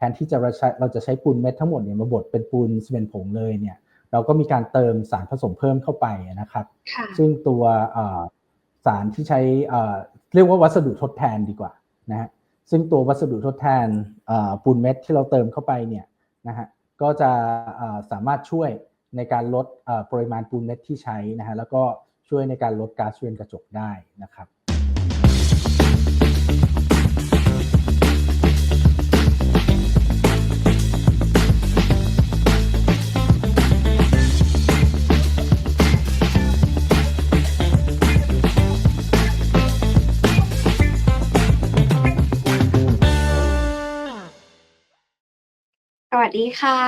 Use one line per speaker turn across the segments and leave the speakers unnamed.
แทนที่จะเราใช้เราจะใช้ปูนเม็ดทั้งหมดเนี่ยมาบดเป็นปูนซีเมนต์ผงเลยเนี่ยเราก็มีการเติมสารผสมเพิ่มเข้าไปนะครับ
ค่ะ
ซึ่งตัวเอ่อสารที่ใช้เอ่อเรียกว่าวัสดุทดแทนดีกว่านะฮะซึ่งตัววัสดุทดแทนเอ่อปูนเม็ดที่เราเติมเข้าไปเนี่ยนะฮะก็จะเอ่อสามารถช่วยในการลดเอ่อปริมาณปูนเม็ดที่ใช้นะฮะแล้วก็ช่วยในการลดก๊าซเรือนกระจกได้นะครับ
วัสดีค่ะ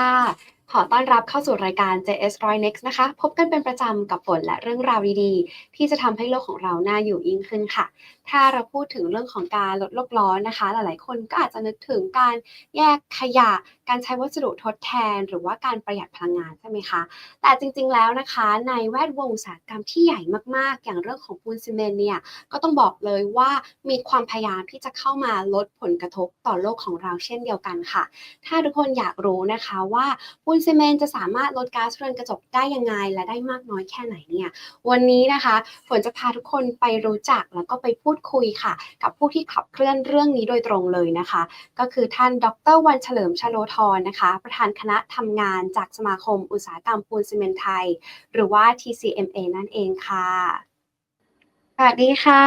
ขอต้อนรับเข้าสู่รายการ JS r o y Next นะคะ พบกันเป็นประจำกับฝนและเรื่องราวดีๆ ที่จะทำให้โลกของเราน่าอยู่ยิ่งขึ้นค่ะถ้าเราพูดถึงเรื่องของการลดโลกร้อนนะคะ หลายๆ คนก็อาจจะนึกถึงการแยกขยะ การใช้วัสดุทดแทน หรือว่าการประหยัดพลังงานใช่ไหมคะ แต่จริงๆแล้วนะคะ ในแวดวงอุตสาหกรรมที่ใหญ่มากๆ อย่างเรื่องของปูนซีเมนต์เนี่ยก็ต้องบอกเลยว่ามีความพยายามที่จะเข้ามาลดผลกระทบต่อโลกของเราเช่นเดียวกันค่ะ ถ้าทุกคนอยากรู้นะคะว่าปูนซีเมนต์จะสามารถลดก๊าซเรือนกระจกได้ยังไงและได้มากน้อยแค่ไหนเนี่ยวันนี้นะคะฝนจะพาทุกคนไปรู้จักแล้วก็ไปพูดคุยค่ะ กับผู้ที่ขับเคลื่อนเรื่องนี้โดยตรงเลยนะคะ ก็คือท่านดรวันเฉลิมชโลธรนะคะ ประธานคณะทำงานจากสมาคมอุตสาหกรรมปูนซีเมนต์ไทย หรือว่า TCMA นั่นเองค่ะสวัสดีค่ะ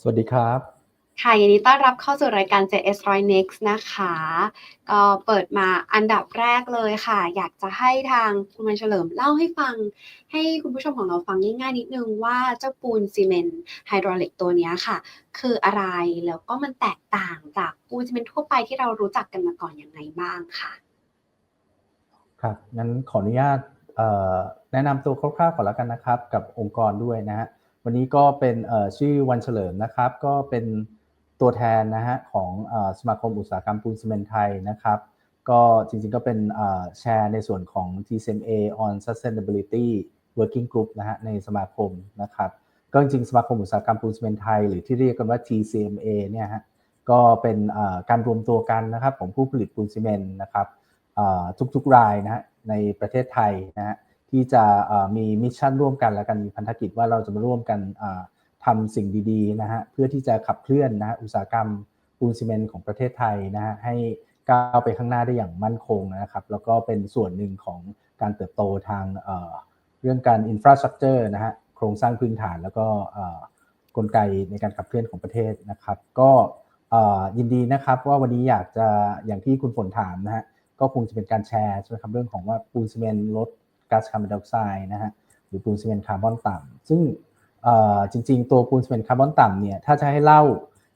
สวัสดีครับ
ค่ะยินดีต้อนรับเข้าสู่รายการ JS r o y Next นะคะ ก็เปิดมาอันดับแรกเลยค่ะ อยากจะให้ทางคุณวันเฉลิมเล่าให้ฟัง ให้คุณผู้ชมของเราฟังง่ายๆนิดนึงว่าเจ้าปูนซีเมนต์ไฮดรอลิกตัวนี้ค่ะ คืออะไรแล้วก็มันแตกต่างจากปูนซีเมนต์ทั่วไปที่เรารู้จักกันมาก่อนอย่างไรบ้างค่ะ
ครับงั้นขออนุญาตแนะนำตัวคร่าวๆก่อนแล้วกันนะครับ กับองค์กรด้วยนะฮะวันนี้ก็เป็นชื่อวันเฉลิมนะครับ ก็เป็น ตัวแทนนะฮะของอสมาคมอุตสาหกรรมปูนซีเมนต์ไทยนะครับ ก็จริงๆก็เป็นแชร์ในส่วนของ TCMA on Sustainability Working Group นะฮะในสมาคมนะครับก็จริงๆสมาคมอุตสาหกรรมปูนซีเมนต์ไทย หรือที่เรียกกันว่า TCMA เนี่ยฮะก็เป็นการรวมตัวกันนะครับของผู้ผลิตปูนซีเมนต์นะครับทุกๆรายนะฮะในประเทศไทยนะฮะที่จะมีมิชชั่นร่วมกันและกันมีพันธกิจว่าเราจะมาร่วมกันอ ทำสิ่งดีๆนะฮะเพื่อที่จะขับเคลื่อนนะอุตสาหกรรมปูนซีเมนต์ของประเทศไทยนะฮะให้ก้าวไปข้างหน้าได้อย่างมั่นคงนะครับ แล้วก็เป็นส่วนหนึ่งของการเติบโตทางเเรื่องการอินฟราสตรักเจอร์นะฮะโครงสร้างพื้นฐานแล้วก็กลไกในการขับเคลื่อนของประเทศนะครับ ก็ยินดีนะครับว่าวันนี้อยากจะอย่างที่คุณฝนถามนะฮะก็คงจะเป็นการแชร์ใช่ไหมครับเรื่องของว่าปูนซีเมนต์ลดก๊าซคาร์บอนไดออกไซด์นะฮะหรือปูนซีเมนต์คาร์บอนต่ำซึ่ง จริง ๆ ตัวปูนซีเมนต์คาร์บอนต่ำเนี่ยถ้าจะให้เล่า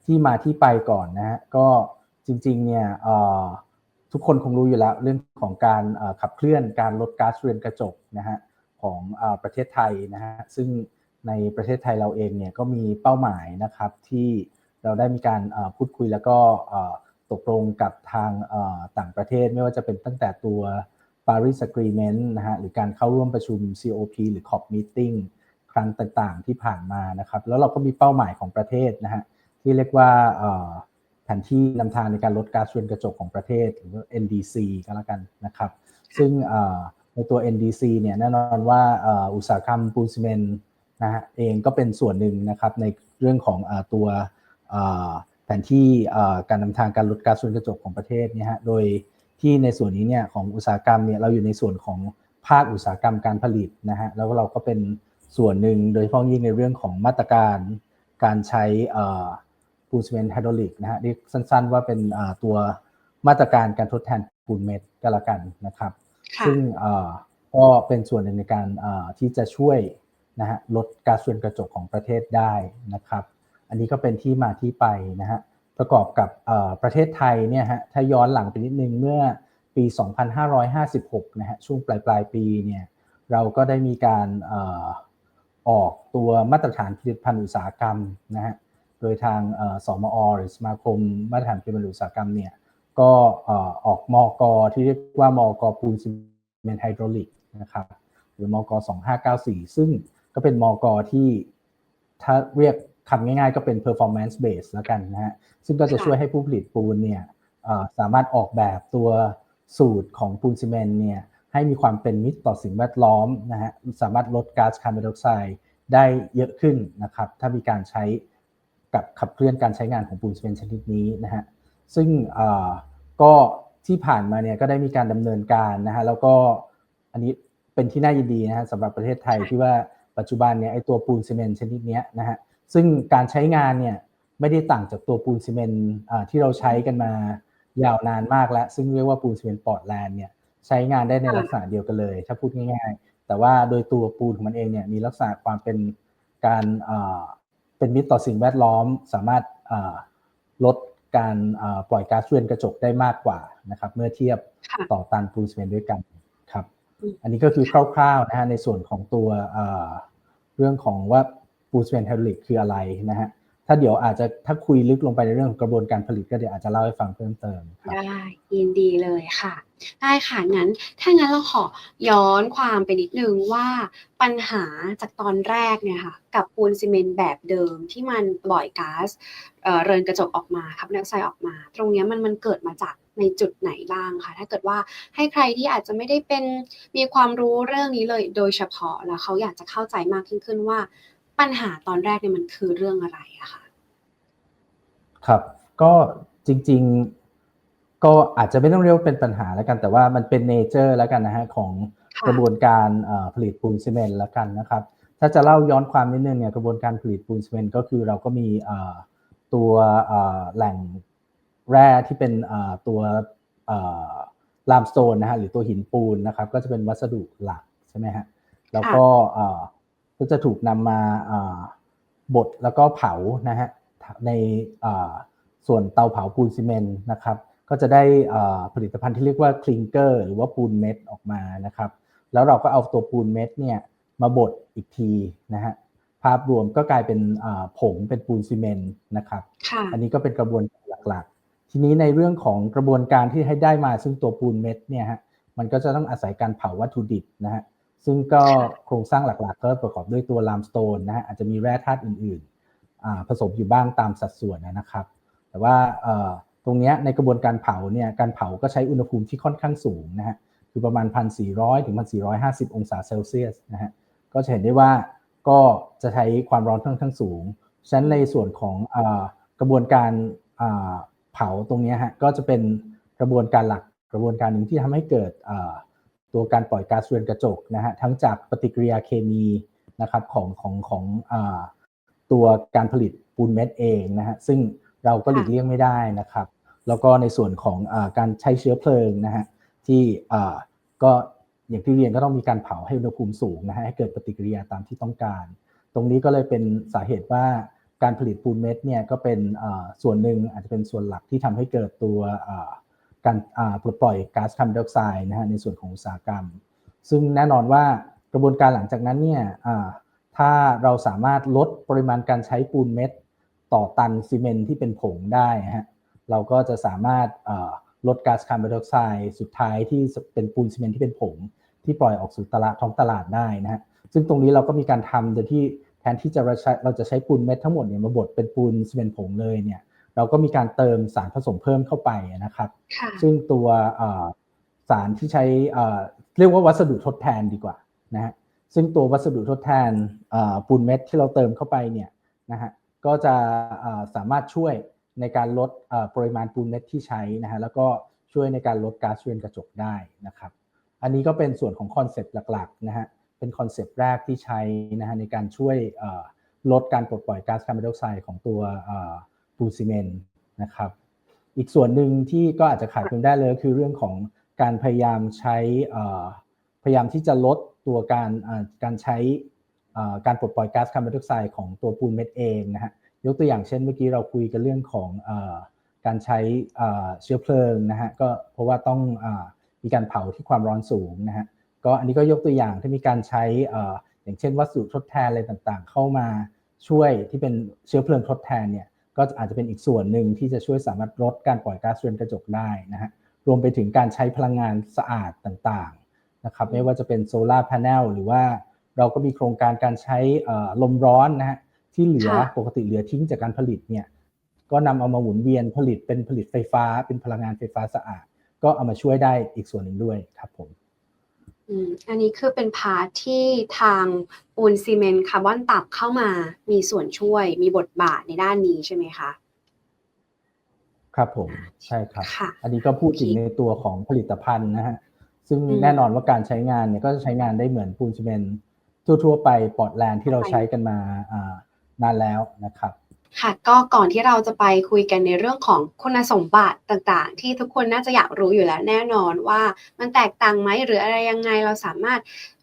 ที่มาที่ไปก่อนนะฮะก็จริงๆเนี่ยทุกคนคงรู้อยู่แล้วเรื่องของการขับเคลื่อนการลดก๊าซเรือนกระจกนะฮะของอประเทศไทยนะฮะซึ่งในประเทศไทยเราเองเนี่ยก็มีเป้าหมายนะครับที่เราได้มีการพูดคุยแล้วก็ตกลงกับทางต่างประเทศไม่ว่าจะเป็นตั้งแต่ตัว Paris Agreement นะฮะหรือการเข้าร่วมประชุม COP หรือ COP Meeting ครั้งต่างๆที่ผ่านมานะครับ แล้วเราก็มีเป้าหมายของประเทศนะฮะที่เรียกว่าแผนที่นำทางในการลดก๊าซเรือนกระจกของประเทศหรือ NDC ก็แล้วกันนะครับ ซึ่งในตัว NDC เนี่ยแน่นอนว่าอุตสาหกรรมปูนซีเมนต์นะฮะเองก็เป็นส่วนหนึ่งนะครับในเรื่องของอตัวแผนที่การนำทางการลดก๊าซเรือนกระจกของประเทศเนี่ยฮะโดยที่ในส่วนนี้เนี่ยของอุตสาหกรรมเนี่ยเราอยู่ในส่วนของภาคอุตสาหกรรมการผลิตนะฮะแล้วเราก็เป็น ส่วนหนึ่งโดยเฉพาะยิ่งในเรื่องของมาตรการการใช้ปูนซีเมนต์ไฮดรอลิกนะฮะเรียกสั้นๆ ว่าเป็นเอ่อตัวมาตรการการทดแทนปูนเม็ดก็แล้วกันนะครับ
ค่ะ
ซึ่งเอ่อก็เป็นส่วนหนึ่งในการเอ่อที่จะช่วยนะฮะลดก๊าซเรือนกระจกของประเทศได้นะครับ อันนี้ก็เป็นที่มาที่ไปนะฮะประกอบกับเอ่อประเทศไทยเนี่ยฮะถ้าย้อนหลังไปนิดนึงเมื่อปี 2556 นะฮะช่วงปลายปลายๆปีเนี่ยเราก็ได้มีการเออกตัวมาตรฐานผลิตภัณฑ์อุตสาหกรรมนะฮะโดยทางสมอหรือสมาคมมาตรฐานผลิตภัณฑ์อุตสาหกรรมเนี่ยก็อออกมกที่เรียกว่ามอกปูนซีเมนต์ไฮดรอลิกนะครับหรือมอก2594 ซึ่งก็เป็นมอกที่ถ้าเรียกคำง่ายๆ ก็เป็น performance base แล้วกันนะฮะซึ่งก็จะช่วยให้ผู้ผลิตปูนเนี่ยสามารถออกแบบตัวสูตรของปูนซีเมนต์เนี่ย ให้มีความเป็นมิตรต่อสิ่งแวดล้อมนะฮะสามารถลดก๊าซคาร์บอนไดออกไซด์ได้เยอะขึ้นนะครับถ้ามีการใช้กับขับเคลื่อนการใช้งานของปูนซีเมนต์ชนิดนี้นะฮะซึ่งเอ่อก็ที่ผ่านมาเนี่ยก็ได้มีการดำเนินการนะฮะแล้วก็อันนี้เป็นที่น่ายินดีนะฮะสำหรับประเทศไทยที่ว่าปัจจุบันเนี่ยไอตัวปูนซีเมนต์ชนิดเนี้ยนะฮะซึ่งการใช้งานเนี่ยไม่ได้ต่างจากตัวปูนซีเมนต์อ่าที่เราใช้กันมายาวนานมากแล้ว ซึ่งเรียกว่าปูนซีเมนต์ปอร์ตแลนด์เนี่ย ใช้งานได้ในลักษณะเดียวกันเลย ถ้าพูดง่าย ๆ แต่ว่าโดยตัวปูนของมันเองเนี่ยมีลักษณะความเป็นการอ่าเป็นมิตรต่อสิ่งแวดล้อม สามารถอ่าลดการอ่าปล่อยก๊าซเรือนกระจกได้มากกว่านะครับ เมื่อเทียบ
ค่ะ
ต่อตันปูนซีเมนต์ด้วยกันครับ
อืม
อันนี้ก็คือคร่าวๆนะฮะในส่วนของตัวเอ่อเรื่องของว่าปูนซีเมนต์ไฮดรอลิกคืออะไรนะฮะ ถ้าเดี๋ยวอาจจะถ้าคุยลึกลงไปในเรื่องของกระบวนการผลิตก็เดี๋ยวอาจจะเล่าให้ฟังเพิ่มเติมครับ
ได้ยินดีเลยค่ะ ได้ค่ะงั้น ถ้างั้นเราขอย้อนความไปนิดนึงว่าปัญหาจากตอนแรกเนี่ยค่ะกับปูนซีเมนต์แบบเดิมที่มันปล่อยก๊าซเอ่อเรือนกระจกออกมาคร์บนไดอกไซด์ออกมา ตรงนี้มันมันเกิดมาจากในจุดไหนบ้างคะถ้าเกิดว่าให้ใครที่อาจจะไม่ได้เป็นมีความรู้เรื่องนี้เลยโดยเฉพาะแล้วเขาอยากจะเข้าใจมากยิ่งขึ้นว่า ปัญหาตอนแรกเนี่ยมันคือเรื่องอะไรอะค่ะ
ครับ ก็จริง ๆ ก็อาจจะไม่ต้องเรียกว่าเป็นปัญหาแล้วกัน แต่ว่ามันเป็นเนเจอร์แล้วกันนะฮะของ
ค่ะ
กระบวนการเอ่อผลิตปูนซีเมนต์แล้วกันนะครับ ถ้าจะเล่าย้อนความนิดนึงเนี่ยกระบวนการผลิตปูนซีเมนต์ก็คือเราก็มีเอ่อตัวเอ่อแหล่งแร่ที่เป็นเอ่อตัวลามสโตนนะฮะหรือตัวหินปูนนะครับ ก็จะเป็นวัสดุหลักใช่ไหมฮะแล้วก็เอ่อ ก็จะถูกนำมาเอ่อบดแล้วก็เผานะฮะในเอ่อส่วนเตาเผาปูนซีเมนต์นะครับก็จะได้เอ่อผลิตภัณฑ์ที่เรียกว่าคลิงเกอร์หรือว่าปูนเม็ดออกมานะครับ แล้วเราก็เอาตัวปูนเม็ดเนี่ยมาบดอีกทีนะฮะภาพรวมก็กลายเป็นอ่าผงเป็นปูนซีเมนต์นะครับ
ค่ะ
อันนี้ก็เป็นกระบวนการหลักๆ ทีนี้ในเรื่องของกระบวนการที่ให้ได้มาซึ่งตัวปูนเม็ดเนี่ยฮะมันก็จะต้องอาศัยการเผาวัตถุดิบนะฮะ ซึ่งก็โครงสร้างหลักๆ ก็ประกอบด้วยตัวลามสโตนนะฮะอาจจะมีแร่ธาตุอื่นๆผสมอยู่บ้างตามสัดส่วนนะครับ แต่ว่าตรงนี้ในกระบวนการเผาเนี่ยการเผาก็ใช้อุณหภูมิที่ค่อนข้างสูงนะฮะคือประมาณ 1,400 ถึง 1,450 องศาเซลเซียสนะฮะก็จะเห็นได้ว่าก็จะใช้ความร้อนค่อนข้างสูงฉะนั้นในส่วนของอกระบวนการเผาตรงนี้ฮะก็จะเป็นกระบวนการหลักกระบวนการหนึ่งที่ทำให้เกิดอ ตัวการปล่อยก๊าซเรือนกระจกนะฮะทั้งจากปฏิกิริยาเคมีนะครับของของของอตัวการผลิตปูนเม็ดเองนะฮะซึ่งเราก็หลีกเลี่ยงไม่ได้นะครับ แล้วก็ในส่วนของอการใช้เชื้อเพลิงนะฮะที่ก็อย่างที่เรียนก็ต้องมีการเผาให้อุณหภูมิสูงนะฮะให้เกิดปฏิกิริยาตามที่ต้องการ ตรงนี้ก็เลยเป็นสาเหตุว่าการผลิตปูนเม็ดเนี่ยก็เป็นส่วนหนึ่งอาจจะเป็นส่วนหลักที่ทำให้เกิดตัว การปลดปล่อยก๊าซคาร์บอนไดออกไซด์นะฮะในส่วนของอุตสาหกรรม ซึ่งแน่นอนว่ากระบวนการหลังจากนั้นเนี่ยถ้าเราสามารถลดปริมาณการใช้ปูนเม็ด ต่อตันซีเมนที่เป็นผงได้ฮะเราก็จะสามารถลดก๊าซคาร์บอนไดออกไซด์สุดท้ายที่เป็นปูนซีเมนที่เป็นผง ที่ปล่อยออกสู่ตลาดท้องตลาดได้นะฮะซึ่งตรงนี้เราก็มีการทำโดยที่แทนที่จะเราใช้เราจะใช้ปูนเม็ดทั้งหมดเนี่ยมาบดเป็นปูนซีเมนผงเลยเนี่ย เราก็มีการเติมสารผสมเพิ่มเข้าไปนะครับ
ค่ะ
ซึ่งตัวเอ่อสารที่ใช้เอ่อเรียกว่าวัสดุทดแทนดีกว่านะฮะซึ่งตัววัสดุทดแทนเอ่อปูนเม็ดที่เราเติมเข้าไปเนี่ยนะฮะก็จะเอ่อสามารถช่วยในการลดเอ่อปริมาณปูนเม็ดที่ใช้นะฮะแล้วก็ช่วยในการลดก๊าซเรือนกระจกได้นะครับ อันนี้ก็เป็นส่วนของคอนเซปต์หลักๆนะฮะเป็นคอนเซปต์แรกที่ใช้นะฮะในการช่วยเอ่อลดการปลดปล่อยก๊าซคาร์บอนไดออกไซด์ของตัวเอ่อ ปูนซีเมนต์นะครับ อีกส่วนหนึ่งที่ก็อาจจะขาดไม่ได้เลยก็คือเรื่องของการพยายามใช้พยายามที่จะลดตัวการการใช้การปลดปล่อยก๊าซคาร์บอนไดออกไซด์ของตัวปูนเม็ดเองนะฮะยกตัวอย่างเช่นเมื่อกี้เราคุยกันเรื่องของอการใช้เชื้อเพลิงนะฮะก็เพราะว่าต้องอมีการเผาที่ความร้อนสูงนะฮะก็อันนี้ก็ยกตัวอย่างที่มีการใช้ออย่างเช่นวัสดุทดแทนอะไรต่างๆ เข้ามาช่วยที่เป็นเชื้อเพลิงทดแทนเนี่ย ก็อาจจะเป็นอีกส่วนหนึ่งที่จะช่วยสามารถลดการปล่อยก๊าซเรือนกระจกได้นะฮะรวมไปถึงการใช้พลังงานสะอาดต่างๆนะครับไม่ว่าจะเป็นโซลาร์พาเนลหรือว่าเราก็มีโครงการการใช้เอ่อลมร้อนนะฮะที่เหลือ
ค่ะ
ปกติเหลือทิ้งจากการผลิตเนี่ยก็นำเอามาหมุนเวียนผลิตเป็นผลิตไฟฟ้า เป็นพลังงานไฟฟ้าสะอาด ก็เอามาช่วยได้อีกส่วนหนึ่งด้วยครับผม
อืมอันนี้คือเป็นพาร์ทที่ทางปูนซีเมนต์คาร์บอนตับเข้ามามีส่วนช่วยมีบทบาทในด้านนี้ใช่ไหมคะ
ครับผมใช่ครับ
ค่ะ
อันนี้ก็พูดถึงในตัวของผลิตภัณฑ์นะฮะซึ่ง
อืม
แน่นอนว่าการใช้งานเนี่ยก็จะใช้งานได้เหมือนปูนซีเมนต์ทั่ว ๆ ไปปอร์ตแลนด์ที่เราใช้กันมาอ่านานแล้วนะครับ
ค่ะก็ก่อนที่เราจะไปคุยกันในเรื่องของคุณสมบัติต่างๆ ที่ทุกคนน่าจะอยากรู้อยู่แล้วแน่นอนว่ามันแตกต่างไหมหรืออะไรยังไงเราสามารถ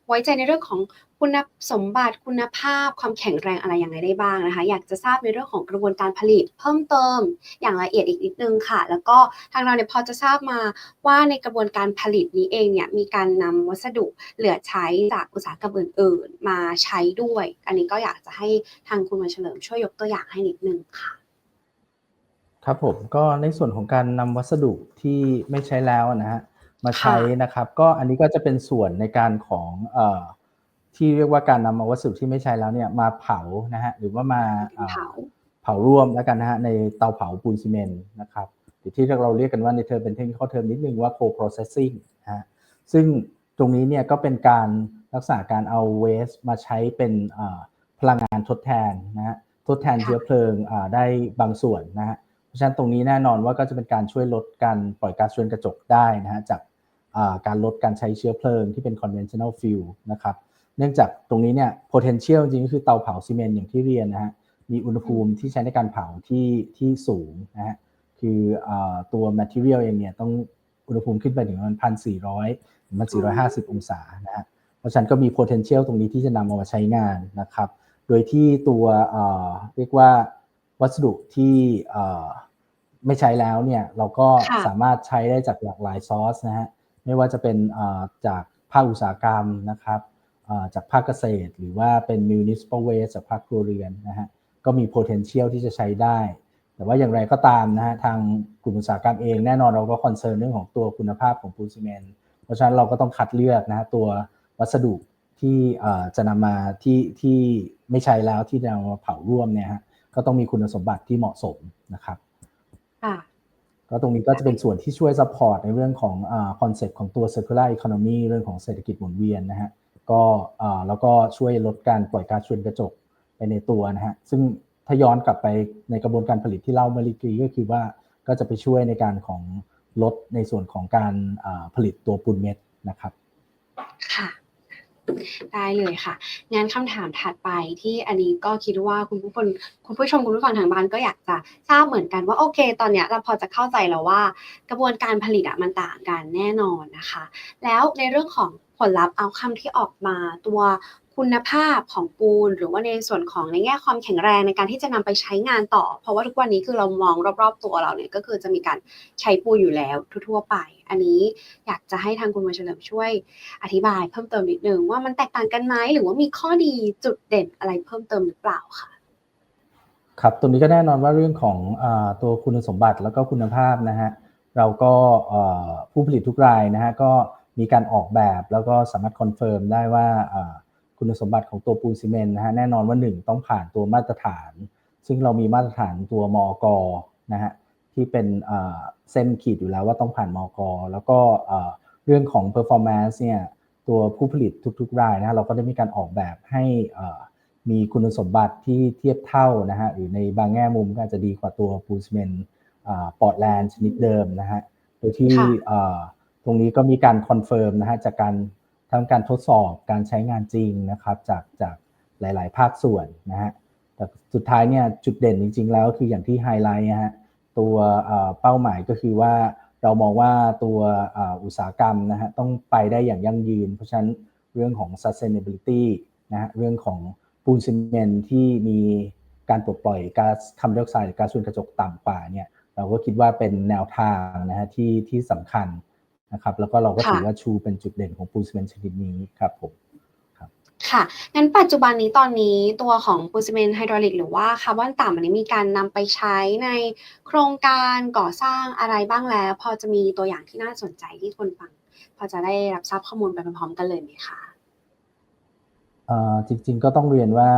ไว้ใจในเรื่องของ คุณสมบัติคุณภาพความแข็งแรงอะไรยังไงได้บ้างนะคะ อยากจะทราบในเรื่องของกระบวนการผลิต เพิ่มเติมอย่างละเอียดอีกนิดนึงค่ะ แล้วก็ทางเราเนี่ยพอจะทราบมาว่าในกระบวนการผลิตนี้เองเนี่ยมีการนำวัสดุเหลือใช้จากอุตสาหกรรมอื่น ๆ มาใช้ด้วย อันนี้ก็อยากจะให้ทางคุณวันเฉลิมช่วยยกตัวอย่างให้นิดนึงค่ะ
ครับผมก็ในส่วนของการนำวัสดุที่ไม่ใช้แล้วนะฮะมาใช้นะครับ ก็อันนี้ก็จะเป็นส่วนในการของเอ่อ ที่เรียกว่าการนำเอาวัสดุที่ไม่ใช้แล้วเนี่ยมาเผานะฮะหรือว่ามาเอ่อ
เผา
เผาร่วมแล้วกันนะฮะในเตาเผาปูนซีเมนต์นะครับหรือที่เราเรียกกันว่าในเทอมเป็นเทคนิคเทอมนิดนึงว่า co-processing นะฮะซึ่งตรงนี้เนี่ยก็เป็นการลักษณะการเอาเวสมาใช้เป็นเอ่อพลังงานทดแทนนะฮะทดแทน
ค่ะ
เชื้อเพลิงอ่าได้บางส่วนนะฮะเพราะฉะนั้นตรงนี้แน่นอนว่าก็จะเป็นการช่วยลดการปล่อยก๊าซเรือนกระจกได้นะฮะจากอ่าการลดการใช้เชื้อเพลิงที่เป็น conventional fuel นะครับเนื่องจากตรงนี้เนี่ย potential จริงๆก็คือเตาเผาซีเมนต์อย่างที่เรียนนะฮะมีอุณหภูมิที่ใช้ในการเผาที่ที่สูงนะฮะคืออาตัว material เองเนี่ยต้องอุณหภูมิขึ้นไปถึงประมาณพันสี่ร้อยถึงพันสี่ร้อยห้าสิบองศานะฮะเพราะฉะนั้นก็มี potential ตรงนี้ที่จะนำเอามาใช้งานนะครับ โดยที่ตัวอ่าเรียกว่าวัสดุที่อ่าไม่ใช้แล้วเนี่ยเราก็
ค่ะ
สามารถใช้ได้จากหลากหลายซอสนะฮะไม่ว่าจะเป็นอ่าจากภาคอุตสาหกรรมนะครับอ่า จากภาคเกษตร หรือว่าเป็น municipal waste จากภาคครัวเรือนนะฮะก็มี potential ที่จะใช้ได้ แต่ว่าอย่างไรก็ตามนะฮะทางกลุ่มอุตสาหกรรมเองแน่นอนเราก็คอนเซิร์นเรื่องของตัวคุณภาพของปูนซีเมนต์เพราะฉะนั้นเราก็ต้องคัดเลือกนะฮะตัววัสดุที่เอ่อจะนำมาที่ที่ไม่ใช้แล้วที่จะนำมาเผาร่วมเนี่ยฮะก็ต้องมีคุณสมบัติที่เหมาะสมนะครับ
ค่ะ
ก็ตรงนี้ก็จะเป็นส่วนที่ช่วยซัพพอร์ตในเรื่องของคอนเซ็ปต์ของตัว circular economy เรื่องของเศรษฐกิจหมุนเวียนนะฮะ ก็แล้วก็ช่วยลดการปล่อยก๊าซเรือนกระจกไปในตัวนะฮะซึ่งถ้าย้อนกลับไปในกระบวนการผลิตที่เล่าเมื่อกี้ก็คือว่าก็จะไปช่วยในการของลดในส่วนของการผลิตตัวปูนเม็ดนะครับ
ค่ะได้เลยค่ะงั้นคำถามถัดไปที่อันนี้ก็คิดว่าคุณผู้คนคุณผู้ชมคุณผู้ฟังทางบ้านก็อยากจะทราบเหมือนกันว่าโอเค ตอนเนี้ยเราพอจะเข้าใจแล้วว่า กระบวนการผลิตอะมันต่างกันแน่นอนนะคะ แล้วในเรื่องของ ผลลัพธ์เอาคำที่ออกมาตัวคุณภาพของปูน หรือว่าในส่วนของในแง่ความแข็งแรงในการที่จะนำไปใช้งานต่อ เพราะว่าทุกวันนี้คือเรามองรอบๆตัวเราเนี่ยก็คือจะมีการใช้ปูนอยู่แล้วทั่วๆไป อันนี้อยากจะให้ทางคุณวันเฉลิมช่วยอธิบายเพิ่มเติมนิดนึงว่ามันแตกต่างกันไหมหรือว่ามีข้อดีจุดเด่นอะไรเพิ่มเติมหรือเปล่าค่ะ
ครับตรงนี้ก็แน่นอนว่าเรื่องของอตัวคุณสมบัติแล้วก็คุณภาพนะฮะเราก็ผู้ผลิตทุกรายนะฮะก็ มีการออกแบบแล้วก็สามารถคอนเฟิร์มได้ว่าอ่าคุณสมบัติของตัวปูนซีเมนต์นะฮะแน่นอนว่าหนึ่งต้องผ่านตัวมาตรฐาน ซึ่งเรามีมาตรฐานตัวมอกนะฮะที่เป็นอ่าเส้นขีดอยู่แล้วว่าต้องผ่านมอกแล้วก็อ่าเรื่องของ performance เนี่ยตัวผู้ผลิตทุกๆรายนะฮะเราก็ได้มีการออกแบบให้อ่ามีคุณสมบัติที่เทียบเท่านะฮะหรือในบางแง่มุมก็อาจจะดีกว่าตัวปูนซีเมนต์ปอร์ตแลนด์ชนิดเดิมนะฮะโดยที่
ค่ะ
อ่า ตรงนี้ก็มีการคอนเฟิร์มนะฮะจากการทำการทดสอบการใช้งานจริงนะครับ จากจากหลาย ๆ ภาคส่วนนะฮะแต่สุดท้ายเนี่ยจุดเด่นจริง ๆ แล้วคืออย่างที่ไฮไลท์นะฮะตัวเป้าหมายก็คือว่าเรามองว่าตัวอุตสาหกรรมนะฮะต้องไปได้อย่างยั่งยืน เพราะฉะนั้นเรื่องของ sustainability นะฮะเรื่องของปูนซีเมนต์ที่มีการปลดปล่อยก๊าซคาร์บอนไดออกไซด์หรือก๊าซเรือนกระจกต่ำกว่าเนี่ยเราก็คิดว่าเป็นแนวทางนะฮะที่ที่สำคัญ นะครับ แล้วก็เราก็
ค่ะ
ถือว่าชูเป็นจุดเด่นของปูนซีเมนต์ชนิดนี้ครับผม
ค่ะงั้นปัจจุบันนี้ตอนนี้ตัวของปูนซีเมนต์ไฮดรอลิกหรือว่าคาร์บอนต่ำอันนี้มีการนำไปใช้ในโครงการก่อสร้างอะไรบ้างแล้ว พอจะมีตัวอย่างที่น่าสนใจที่คนฟัง พอจะได้รับทราบข้อมูลไปพร้อมๆกันเลยไหมคะ
เอ่อจริงๆก็ต้องเรียนว่า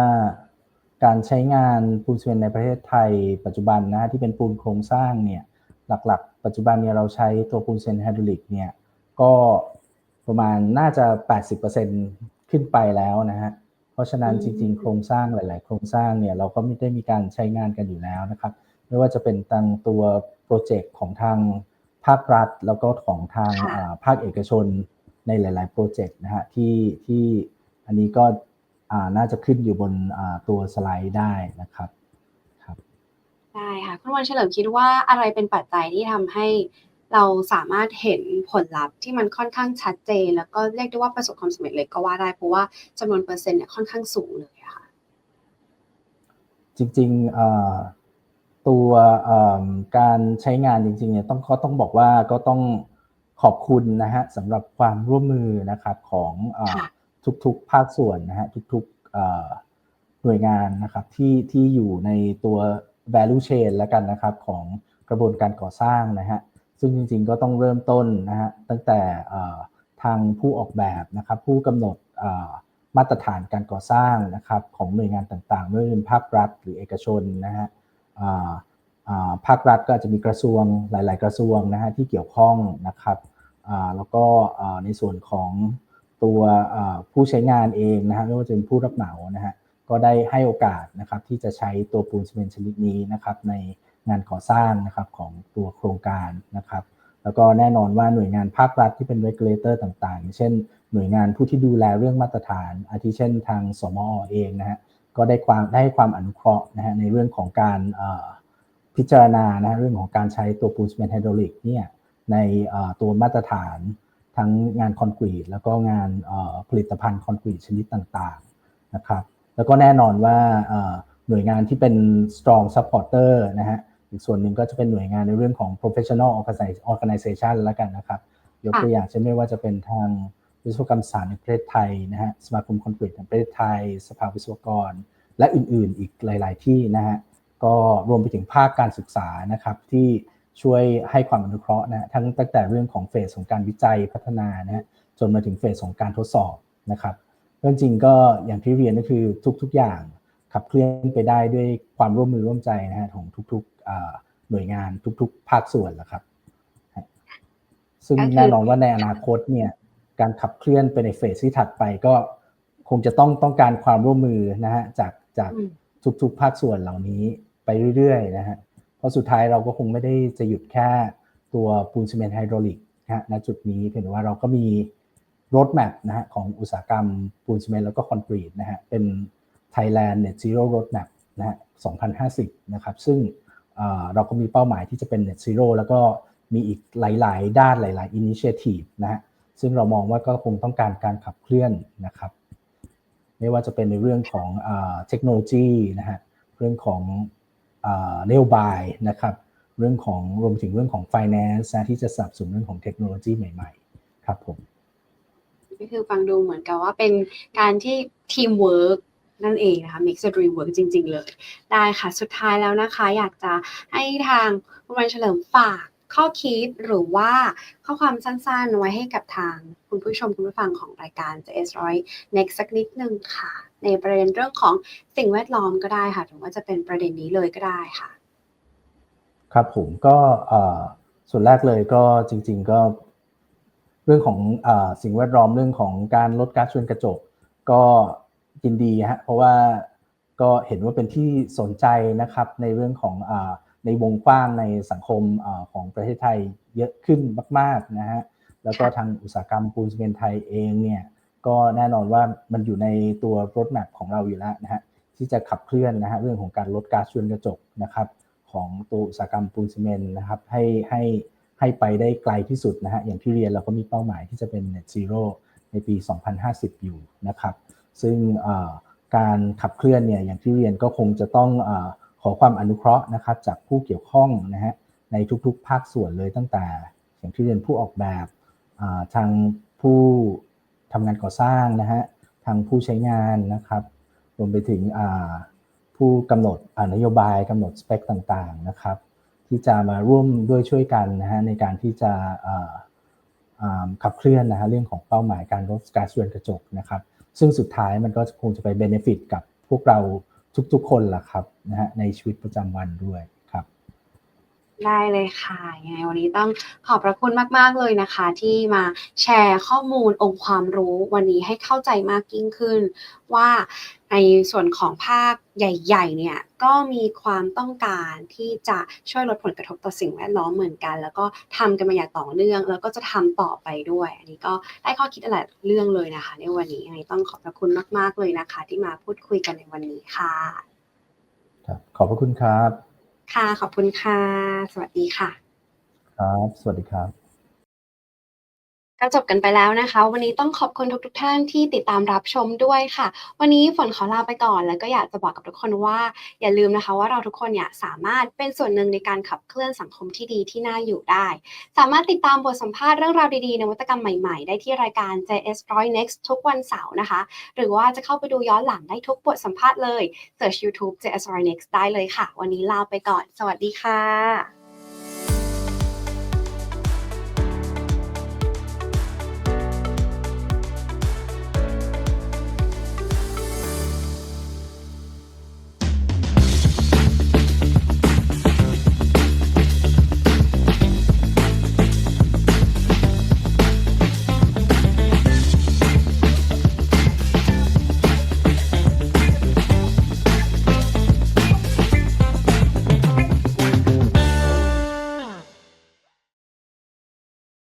การใช้งานปูนซีเมนต์ในประเทศไทย ปัจจุบันนะฮะที่เป็นปูนโครงสร้างเนี่ยหลักๆ ปัจจุบันเนี่ยเราใช้ตัวปูนซีเมนต์ไฮดรอลิกเนี่ยก็ประมาณน่าจะ 80%ขึ้นไปแล้วนะฮะเพราะฉะนั้นจริงๆ โครงสร้างหลาย ๆ โครงสร้างเนี่ยเราก็ไม่ได้มีการใช้งานกันอยู่แล้วนะครับ ไม่ว่าจะเป็นตังตัวโปรเจกต์ของทางภาครัฐ แล้วก็ของทาง
ค่ะ
อ่าภาคเอกชนในหลาย ๆ โปรเจกต์นะฮะที่ที่อันนี้ก็อ่าน่าจะขึ้นอยู่บนอ่าตัวสไลด์ได้นะครับครับ
ได้ค่ะคุณวันเฉลิมคิดว่าอะไรเป็นปัจจัยที่ทำให้เราสามารถเห็นผลลัพธ์ที่มันค่อนข้างชัดเจน แล้วก็เรียกได้ว่าประสบความสำเร็จเลยก็ว่าได้เพราะว่าจำนวนเปอร์เซ็นต์เนี่ยค่อนข้างสูงเลยอะค่ะ
จริงๆเอ่อตัวเอิ่มการใช้งานจริงๆเนี่ยต้องก็ต้องบอกว่าก็ต้องขอบคุณนะฮะสำหรับความร่วมมือนะครับของเอ่อ
ค่ะ
ทุกๆภาคส่วนนะฮะทุกๆเอ่อหน่วยงานนะครับที่ที่อยู่ในตัว value chain แล้วกันนะครับของกระบวนการก่อสร้างนะฮะซึ่งจริงๆก็ต้องเริ่มต้นนะฮะตั้งแต่ทางผู้ออกแบบนะครับผู้กำหนดมาตรฐานการก่อสร้างนะครับของหน่วยงานต่างๆไม่ว่าจะเป็นภาครัฐหรือเอกชนนะฮะภาครัฐก็อาจจะมีกระทรวงหลาย ๆ กระทรวงนะฮะที่เกี่ยวข้องนะครับแล้วก็ในส่วนของตัวผู้ใช้งานเองนะฮะไม่ว่าจะเป็นผู้รับเหมานะฮะ ก็ได้ให้โอกาสนะครับที่จะใช้ตัวปูนซีเมนต์ชนิดนี้นะครับในงานก่อสร้างนะครับของตัวโครงการนะครับแล้วก็แน่นอนว่าหน่วยงานภาครัฐที่เป็น regulator ต่างๆอย่างเช่น หน่วยงานผู้ที่ดูแลเรื่องมาตรฐาน อาทิเช่นทางสมอเองนะฮะก็ได้ความได้ความอนุเคราะห์นะฮะในเรื่องของการพิจารณานะฮะเรื่องของการใช้ตัวปูนซีเมนต์ไฮดรอลิกเนี่ยในตัวมาตรฐานทั้งงานคอนกรีตแล้วก็งานผลิตภัณฑ์คอนกรีตชนิดต่างๆนะครับ แล้วก็แน่นอนว่าหน่วยงานที่เป็น strong supporter นะฮะอีกส่วนหนึ่งก็จะเป็นหน่วยงานในเรื่องของ professional organization แล้วกันนะครับ ยกตัวอย่างเช่นไม่ว่าจะเป็นทางวิศวกรรมศาสตร์ในประเทศไทยนะฮะสมาคมคอนกรีตแห่งประเทศไทย สภาวิศวกร และอื่นๆ อีกหลาย ๆ ที่นะฮะก็รวมไปถึงภาคการศึกษานะครับที่ช่วยให้ความอนุเคราะห์นะฮะทั้งตั้งแต่เรื่องของเฟสของการวิจัยพัฒนานะฮะจนมาถึงเฟสของการทดสอบนะครับ เรื่องจริงก็อย่างที่เรียนก็คือทุกๆอย่างขับเคลื่อนไปได้ด้วยความร่วมมือร่วมใจนะฮะของทุกๆอ่าหน่วยงานทุกๆ ภาคส่วนแหละครับ ซึ่ง
ก็คือ
แน่นอนว่าในอนาคตเนี่ยการขับเคลื่อนไปในเฟสที่ถัดไปก็คงจะต้องต้องการความร่วมมือนะฮะจากจาก
อืม
ทุกๆ ภาคส่วนเหล่านี้ไปเรื่อยๆนะฮะเพราะสุดท้ายเราก็คงไม่ได้จะหยุดแค่ตัวปูนซีเมนต์ไฮดรอลิกนะฮะณจุดนี้เพียงแต่ว่าเราก็มี รถแมพนะฮะของอุตสาหกรรมปูนซีเมนต์แล้วก็คอนกรีตนะฮะเป็น Thailand Net Zero Roadmap นะฮะ 2050 นะครับ ซึ่งเราก็มีเป้าหมายที่จะเป็น Net Zero แล้วก็มีอีกหลาย ๆ ด้านหลาย ๆ Initiative นะฮะ ซึ่งเรามองว่าก็คงต้องการการขับเคลื่อนนะครับ ไม่ว่าจะเป็นในเรื่องของเทคโนโลยีนะฮะ เรื่องของนโยบายนะครับ เรื่องของรวมถึงเรื่องของ finance นะที่จะสนับสนุนเรื่องของเทคโนโลยีใหม่ ๆ ครับผม
ก็คือฟังดูเหมือนกับว่าเป็นการที่ทีมเวิร์กนั่นเองนะคะ make the dream work จริง ๆ เลย ได้ค่ะ สุดท้ายแล้วนะคะ อยากจะให้ทางคุณวันเฉลิมฝากข้อคิดหรือว่าข้อความสั้นๆ ไว้ให้กับทางคุณผู้ชมคุณผู้ฟังของรายการ JS ร้อย next สักนิดนึงค่ะ ในประเด็นเรื่องของสิ่งแวดล้อมก็ได้ค่ะหรือว่าจะเป็นประเด็นนี้เลยก็ได้ค่ะ
ครับผมก็ส่วนแรกเลยก็จริง ๆ ก็ เรื่องของอสิ่งแวดล้อมเรื่องของการลดก๊าซเรือนกระจก ก็ยินดีฮะเพราะว่าก็เห็นว่าเป็นที่สนใจนะครับในเรื่องของอในวงกว้างในสังคมอของประเทศไทยเยอะขึ้นมากๆนะฮะแล้วก็ทางอุตสาหกรรมปูนซีเมนต์ไทยเองเนี่ยก็แน่นอนว่ามันอยู่ในตัวรถแมพของเราอยู่แล้วนะฮะที่จะขับเคลื่อนนะฮะเรื่องของการลดก๊าซเรือนกระจกนะครับของตัวอุตสาหกรรมปูนซีเมนต์นะครับให้ให้ ให้ไปได้ไกลที่สุดนะฮะอย่างที่เรียนเราก็มีเป้าหมายที่จะเป็น net zero ในปี 2050 อยู่นะครับซึ่งการขับเคลื่อนเนี่ยอย่างที่เรียนก็คงจะต้องอขอความอนุเคราะห์นะครับจากผู้เกี่ยวข้องนะฮะในทุกๆ ภาคส่วนเลยตั้งแต่ อย่างที่เรียนผู้ออกแบบทางผู้ทำงานก่อสร้างนะฮะทางผู้ใช้งานนะครับรวมไปถึงผู้กำหนดนโยบายกำหนดสเปคต่างๆนะครับ ที่จะมาร่วมด้วยช่วยกันนะฮะในการที่จะขับเคลื่อนนะฮะเรื่องของเป้าหมายการลดก๊าซเรือนกระจกนะครับ ซึ่งสุดท้ายมันก็คงจะไปเบนฟิตกับพวกเราทุกๆ คนล่ะครับนะฮะในชีวิตประจำวันด้วยครับ
ได้เลยค่ะ ยังไงวันนี้ต้องขอบพระคุณมาก ๆ เลยนะคะ ที่มาแชร์ข้อมูลองค์ความรู้วันนี้ให้เข้าใจมากยิ่งขึ้นว่า ในส่วนของภาคใหญ่ๆเนี่ยก็มีความต้องการที่จะช่วยลดผลกระทบต่อสิ่งแวดล้อมเหมือนกัน แล้วก็ทำกันมาอย่างต่อเนื่อง แล้วก็จะทำต่อไปด้วย อันนี้ก็ได้ข้อคิดหลายเรื่องเลยนะคะ ในวันนี้ยังไงต้องขอบพระคุณมากๆเลยนะคะ ที่มาพูดคุยกันในวันนี้ค่ะ
ครับขอบพระคุณครับ
ค่ะขอบคุณค่ะ สวัสดีค่ะ
ครับ สวัสดีครับ
ก็จบกันไปแล้วนะคะ วันนี้ต้องขอบคุณทุกๆท่านที่ติดตามรับชมด้วยค่ะ วันนี้ฝนขอลาไปก่อน แล้วก็อยากจะบอกกับทุกคนว่า อย่าลืมนะคะว่าเราทุกคนเนี่ยสามารถเป็นส่วนหนึ่งในการขับเคลื่อนสังคมที่ดีที่น่าอยู่ได้ สามารถติดตามบทสัมภาษณ์เรื่องราวดีๆนวัตกรรมใหม่ๆ ได้ที่รายการ JS 100 Next ทุกวันเสาร์นะคะ หรือว่าจะเข้าไปดูย้อนหลังได้ทุกบทสัมภาษณ์เลย search YouTube JS 100 Next ได้เลยค่ะ วันนี้ลาไปก่อน สวัสดีค่ะ